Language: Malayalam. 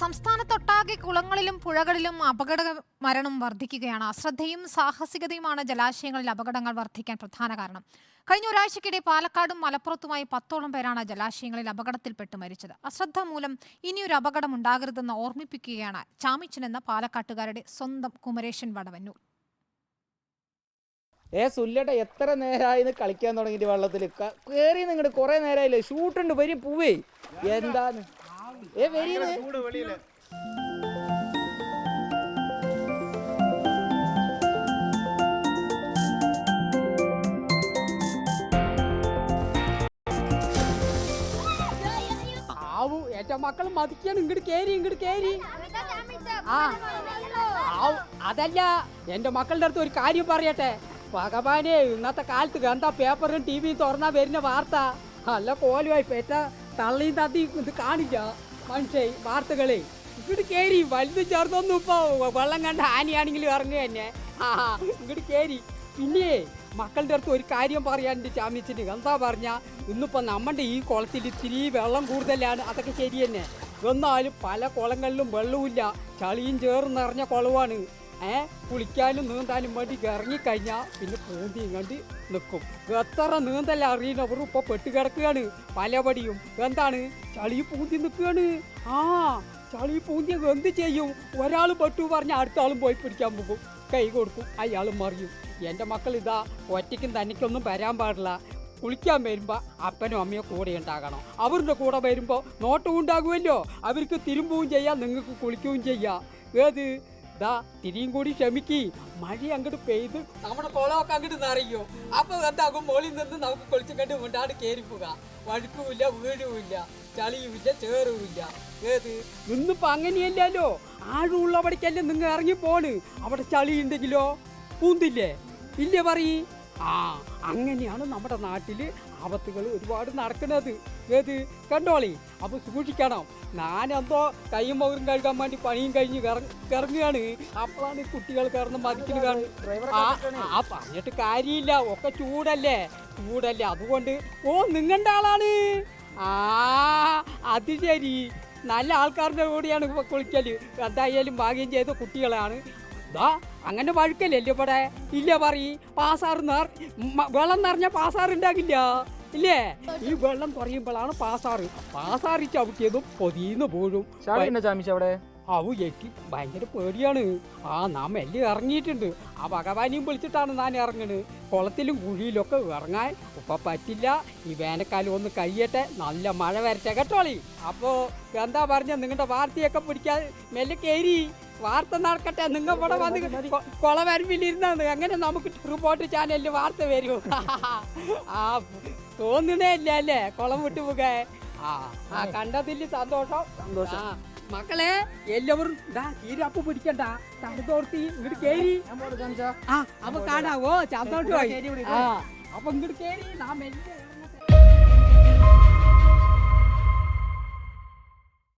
സംസ്ഥാനത്തൊട്ടാകെ കുളങ്ങളിലും പുഴകളിലും അപകട മരണം വർദ്ധിക്കുകയാണ്. അശ്രദ്ധയും സാഹസികതയുമാണ് ജലാശയങ്ങളിൽ അപകടങ്ങൾ വർദ്ധിക്കാൻ പ്രധാന കാരണം. കഴിഞ്ഞ ഒരാഴ്ചക്കിടെ പാലക്കാടും മലപ്പുറത്തുമായി പത്തോളം പേരാണ് ജലാശയങ്ങളിൽ അപകടത്തിൽപ്പെട്ട് മരിച്ചത്. അശ്രദ്ധ മൂലം ഇനിയൊരു അപകടം ഉണ്ടാകരുതെന്ന് ഓർമ്മിപ്പിക്കുകയാണ് ചാമിച്ചൻ എന്ന പാലക്കാട്ടുകാരുടെ സ്വന്തം കുമരേശൻ വടവന്നൂർ. ഏ സുല്ലട്ട എത്ര നേരമായിന്ന് കളിക്കാൻ തുടങ്ങിയിട്ട് വെള്ളത്തിൽ കയറി നിങ്ങട് കുറെ നേരമായില്ലേ ഷൂട്ടുണ്ട് വരി പൂവേ. എന്താന്ന്? ഏ വരീന്ന് ആവു ഏറ്റ മക്കൾ മതിക്കാണ് ഇങ്ങോട്ട് കേരി ഇങ്ങോട്ട് കേരി ആ ആവു അതല്ല എന്റെ മക്കളുടെ അടുത്ത് ഒരു കാര്യം പറയട്ടെ. ഭഗവാനെ ഇന്നത്തെ കാലത്ത് എന്താ പേപ്പറും ടി വിയും തുറന്നാ വരുന്ന വാർത്ത. അല്ല കോലുമായി പേറ്റ തള്ളിയും തത്തി ഇത് കാണില്ല മനുഷ്യ വാർത്തകളെ. ഇങ്ങോട്ട് കയറി വലുത് ചേർന്നൊന്നും ഇപ്പൊ വെള്ളം കണ്ട ആനയാണെങ്കിലും ഇറങ്ങുക തന്നെ. ആ ഇങ്ങോട്ട് കേരി പിന്നെ മക്കളുടെ അടുത്ത് ഒരു കാര്യം പറയാനുണ്ട് ചാമ്യത്തിന് എന്താ പറഞ്ഞ ഇന്നിപ്പോ നമ്മുടെ ഈ കുളത്തിൽ ഇത്തിരി വെള്ളം കൂടുതലാണ്. അതൊക്കെ ശരി തന്നെ. എന്നാലും പല കുളങ്ങളിലും വെള്ളവുമില്ല. ചളിയും ചേർന്ന് നിറഞ്ഞ കുളമാണ് ഏ? കുളിക്കാനും നീന്താനും വേണ്ടി ഇറങ്ങിക്കഴിഞ്ഞാൽ പിന്നെ പൂന്തി ഇങ്ങോട്ട് നിൽക്കും എത്ര നീന്തല്ല അറിയുന്നവർ ഇപ്പോൾ പെട്ട് കിടക്കുകയാണ്. പലപടിയും. എന്താണ്? ചളി പൂന്തി നിൽക്കുകയാണ്. ആ ചളി പൂന്തി എന്ത് ചെയ്യും? ഒരാൾ പെട്ടു പറഞ്ഞാൽ അടുത്ത ആളും പോയി പിടിക്കാൻ പോകും. കൈ കൊടുക്കും. അയാൾ മറിയും. എന്റെ മക്കൾ ഇതാ ഒറ്റയ്ക്കും തനിക്കൊന്നും വരാൻ പാടില്ല. കുളിക്കാൻ വരുമ്പോൾ അപ്പനും അമ്മയും കൂടെ ഉണ്ടാകണം. അവരുടെ കൂടെ വരുമ്പോൾ നോട്ടവും ഉണ്ടാകുമല്ലോ. അവർക്ക് തിരുമ്പുകയും ചെയ്യാം നിങ്ങൾക്ക് കുളിക്കുകയും ചെയ്യാം. ഏത്? ദാ തിരിയും കൂടി ക്ഷമിക്ക്. മഴ അങ്ങോട്ട് പെയ്ത് നമ്മുടെ കുളമൊക്കെ അങ്ങോട്ട് നിറയോ. അപ്പൊ എന്താകും മുകളിൽ നിന്ന് നമുക്ക് കുളിച്ചും കണ്ട് മുണ്ടാട് കയറിപ്പോക വഴുക്കുമില്ല വീഴുമില്ല ചളിയുമില്ല ചേറുമില്ല. ഏത്? ഇന്നിപ്പോ അങ്ങനെയല്ലല്ലോ. ആഴുള്ളവിടേക്കല്ലേ നിങ്ങൾ ഇറങ്ങി പോണ്. അവിടെ ചളി ഉണ്ടെങ്കിലോ? പൂന്തില്ലേ? ഇല്ലേ പറയ്? ആ അങ്ങനെയാണ് നമ്മുടെ നാട്ടിൽ ആപത്തുകൾ ഒരുപാട് നടക്കുന്നത്. ഏത്? കണ്ടോളി അപ്പോൾ സൂക്ഷിക്കണം. ഞാനെന്തോ കൈയും മുഖം കഴുകാൻ വേണ്ടി പണിയും കഴിഞ്ഞ് കിറങ്ങുകയാണ്. ഇറങ്ങുകയാണ് അപ്പോഴാണ് കുട്ടികൾ കിടന്ന് മതിക്കുന്നത് കാണുന്നത്. ആ പറഞ്ഞിട്ട് കാര്യമില്ല. ഒക്കെ ചൂടല്ലേ? ചൂടല്ലേ. അതുകൊണ്ട് ഓ നിങ്ങളുടെ ആളാണ്. ആ അത് ശരി. നല്ല ആൾക്കാരുടെ കൂടെയാണ് ഇപ്പൊ കുളിക്കൽ. എന്തായാലും ഭാഗ്യം ചെയ്ത കുട്ടികളാണ്. ദാ അങ്ങനെ വഴുക്കല്ലേ ഇവിടെ? ഇല്ല പറയ് പാസാറ് വെള്ളം നിറഞ്ഞ പാസാറ് ഉണ്ടാകില്ല ഇല്ലേ? ഈ വെള്ളം കുറയുമ്പോഴാണ് പാസാറ് പാസാറ് ചവിട്ടിയതും പൊതിന്ന് പോഴും അവിടെ? അവു എനിക്ക് ഭയങ്കര പേടിയാണ്. ആ നാം എല്ലാം ഇറങ്ങിയിട്ടുണ്ട്. ആ ഭഗവാനെയും വിളിച്ചിട്ടാണ് ഞാൻ ഇറങ്ങണത്. കുളത്തിലും കുഴിയിലൊക്കെ ഇറങ്ങാൻ ഇപ്പൊ പറ്റില്ല. ഈ വേനൽക്കാലം ഒന്ന് കഴിയട്ടെ. നല്ല മഴ വരട്ടെ കേട്ടോളി അപ്പോ എന്താ പറഞ്ഞ? നിങ്ങളുടെ വാർത്തയൊക്കെ പിടിക്കാൻ മെല്ലെ കയറി. വാർത്ത നടക്കട്ടെ. നിങ്ങൾ ഇവിടെ വന്ന് കൊ- കൊള വരമ്പിലിരുന്നാണ് അങ്ങനെ നമുക്ക് റിപ്പോർട്ട് ചാനലിൽ വാർത്ത വരൂ. ആ തോന്നുന്നേ ഇല്ല അല്ലേ? കുളം വിട്ടു പോകേ. ആ ആ കണ്ടതിൽ സന്തോഷം. സന്തോഷം. മക്കളെ എല്ലാവരും ദാ തീരപ്പ് പിടിക്കണ്ട. തടുത്തോർത്തി ഇങ്ങോട്ട് കേറി. ആ അപ്പൊ കാണാവോ? ചന്തോട്ട് ആ അപ്പൊ ഇങ്ങോട്ട് കേറി. നാം ഇറങ്ങി.